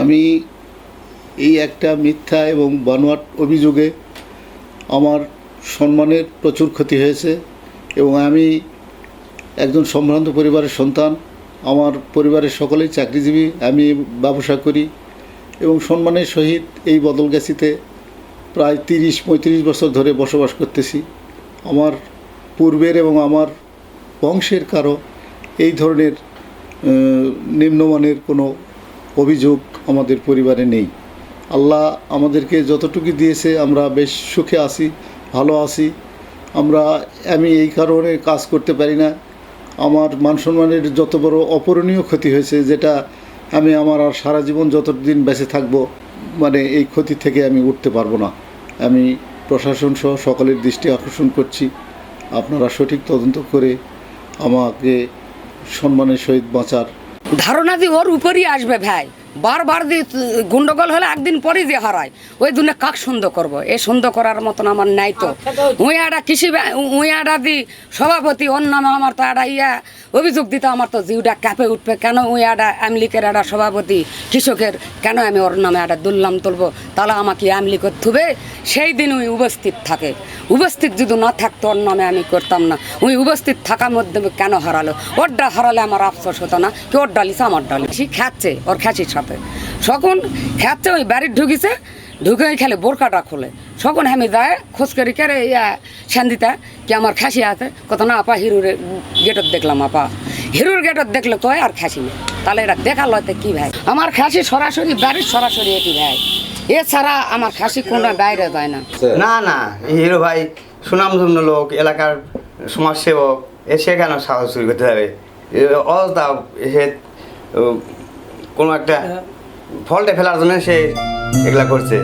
আমি এই একটা মিথ্যা এবং বানোয়াট অভিযোগে আমার সম্মানের প্রচুর ক্ষতি হয়েছে এবং আমি একজন সম্ভ্রান্ত পরিবারের সন্তান, আমার পরিবারের সকলেই চাকরিজীবী, আমি ব্যবসা করি এবং সম্মানের সহিত এই বদলগাছিতে প্রায় তিরিশ, পঁয়ত্রিশ বছর ধরে বসবাস করতেছি। আমার পূর্বের এবং আমার বংশের কারও এই ধরনের নিম্নমানের কোনো অভিযোগ আমাদের পরিবারে নেই। আল্লাহ আমাদেরকে যতটুকু দিয়েছে, আমরা বেশ সুখে আছি, ভালো আছি। আমরা আমি এই কারণে কাজ করতে পারি না। আমার মান সম্মানের যত বড় অপূরণীয় ক্ষতি হয়েছে, যেটা আমি আমার আর সারা জীবন যতদিন বেঁচে থাকব মানে এই ক্ষতি থেকে আমি উঠতে পারব না। আমি প্রশাসন সহ সকলের দৃষ্টি আকর্ষণ করছি। আপনারা সঠিক তদন্ত করে আমাকে সম্মানের সহিত বাঁচার। ধারণা দিয়ে ওর উপরই আসবে ভাই। বারবার দিয়ে গুন্ডগোল হলে একদিন পরেই দিয়ে হারায়। ওই দুনে কাক সুন্দর করব? এ সুন্দর করার মতন আমার নাই তো। উইয়াটা কৃষি ব্যা- উইয়াটা দি সভাপতি নামে আমার তো একটা ইয়া অভিযোগ দিতে আমার তো জিউটা ক্যাপে উঠবে। কেন উইয়াটা আমলিকের একটা সভাপতি কৃষকের কেন আমি ওর নামে একটা দুললাম তুলবো? তাহলে আমাকে আমলিকর থুবে। সেই দিন উই উপস্থিত থাকে। উপস্থিত যদি না থাকতো ওর নামে আমি করতাম না। উই উপস্থিত থাকার মধ্যে কেন হারালো? ওরটা হারালে আমার আফসোস হতো না। কি ওর ডালিছে আমার ডালি সে খাচ্ছে ওর খ্যাচির সাথে সকন খাচ্ছে ওই বাড়ির ঢুকিছে ঢুকে খেলে বোরকাটা খোলে। সকন আমি যায় খোঁজ করি ইয়া সান্দিতা কি আমার খাসি আছে? কত না আপা হিরুর গেটত দেখলাম আপা। হিরুর গেটত দেখলে কয় আর খাসি না তাহলে এটা দেখার লয়তে কি ভাই। আমার খাসি সরাসরি বাড়ির সরাসরি এটি ভাই। এছাড়া আমার খাসি কোনো বাইরে যায় না। না না হিরো ভাই সুনামধন্য লোক এলাকার সমাজসেবক এসে কেন সাহস করতে যাবে? অযথা ও, কোনো একটা ফল্টে ফেলার জন্য সে এগুলা করছে।